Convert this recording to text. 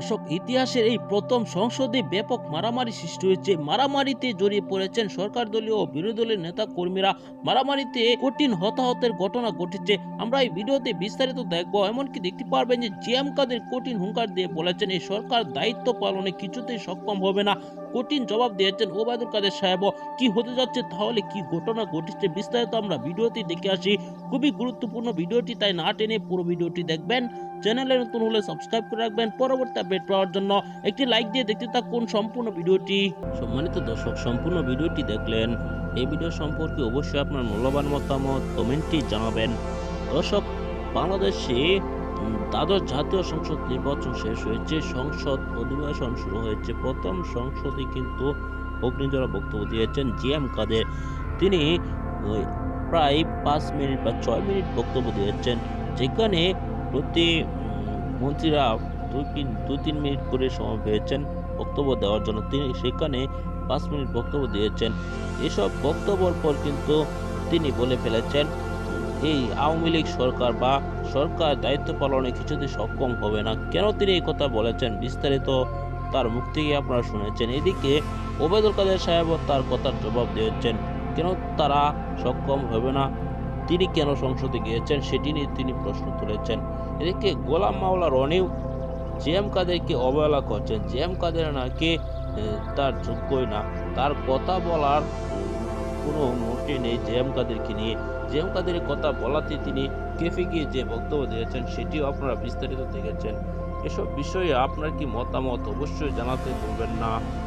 দর্শক ইতিহাসের এই প্রথম সংসদে ব্যাপক মারামারি সৃষ্টি হয়েছে। মারামারিতে জড়িয়ে পড়েছেন সরকার দলীয় ও বিরোধী দলের নেতা কর্মীরা মারামারিতে কঠিন হতাহতের ঘটনা ঘটেছে। আমরা এই ভিডিওতে বিস্তারিত দেখব। এমনকি দেখতে পারবেন যে জিএম কাদের কঠিন হুঙ্কার দিয়ে বলেছেন, এই সরকার দায়িত্ব পালনে কিছুতেই সক্ষম হবে না। কঠিন জবাব দিয়েছেন ওবায়দুল কাদের সাহেব কি হতে যাচ্ছে, তাহলে কি ঘটনা ঘটেছে, বিস্তারিত আমরা ভিডিওতে দেখে আসি। খুবই গুরুত্বপূর্ণ ভিডিওটি, তাই না টেনে পুরো ভিডিওটি দেখবেন। চ্যানেলে নতুন হলে সাবস্ক্রাইব করে রাখবেন। পরবর্তী আপডেট পাওয়ার জন্য একটি লাইক দিয়ে দেখতে থাকুন সম্পূর্ণ ভিডিওটি। সম্মানিত দর্শক, সম্পূর্ণ ভিডিওটি দেখলেন। এই ভিডিও সম্পর্কে অবশ্যই আপনার মূল্যবান মতামত কমেন্টটি জানাবেন। দর্শক, বাংলাদেশে দ্বাদশ জাতীয় সংসদ নির্বাচন শেষ হয়েছে। সংসদ অধিবেশন শুরু হয়েছে। প্রথম সংসদে কিন্তু অগ্নিজরা বক্তব্য দিয়েছেন জি এম কাদের। তিনি প্রায় পাঁচ মিনিট বা ছয় মিনিট বক্তব্য দিয়েছেন। যেখানে প্রতি মন্ত্রীরা দুই দুই তিন মিনিট করে সময় পেয়েছেন বক্তব্য দেওয়ার জন্য। তিনি সেখানে পাঁচ মিনিট বক্তব্য দিয়েছেন। এসব বক্তব্যের পর কিন্তু তিনি বলে ফেলেছেন, এই আওয়ামী লীগ সরকার বা সরকার দায়িত্ব পালনে কিছুতে সক্ষম হবে না। কেন তিনি এই কথা বলেছেন? বিস্তারিত তার মুখ থেকে আপনারা শুনেছেন। এদিকে ওবেদুল কাদের সাহেবও তার কথার জবাব দিয়েছেন, কেন তারা সক্ষম হবে না? তিনি কেন সংসদে গিয়েছেন সেটি নিয়ে তিনি প্রশ্ন তুলেছেন। এদিকে গোলাম মাওলা রনিও জেএম কাদেরকে অবহেলা করছেন। জেএম কাদের নাকি তার যোগ্যই না। তার কথা বলার কোনো মোটে নেই জেএম কাদেরকে নিয়ে। জেএম কাদের কথা বলাতে তিনি কেফে গিয়ে যে বক্তব্য দিয়েছেন সেটিও আপনারা বিস্তারিত দেখেছেন। এসব বিষয়ে আপনার কি মতামত অবশ্যই জানাতে ভুলবেন না।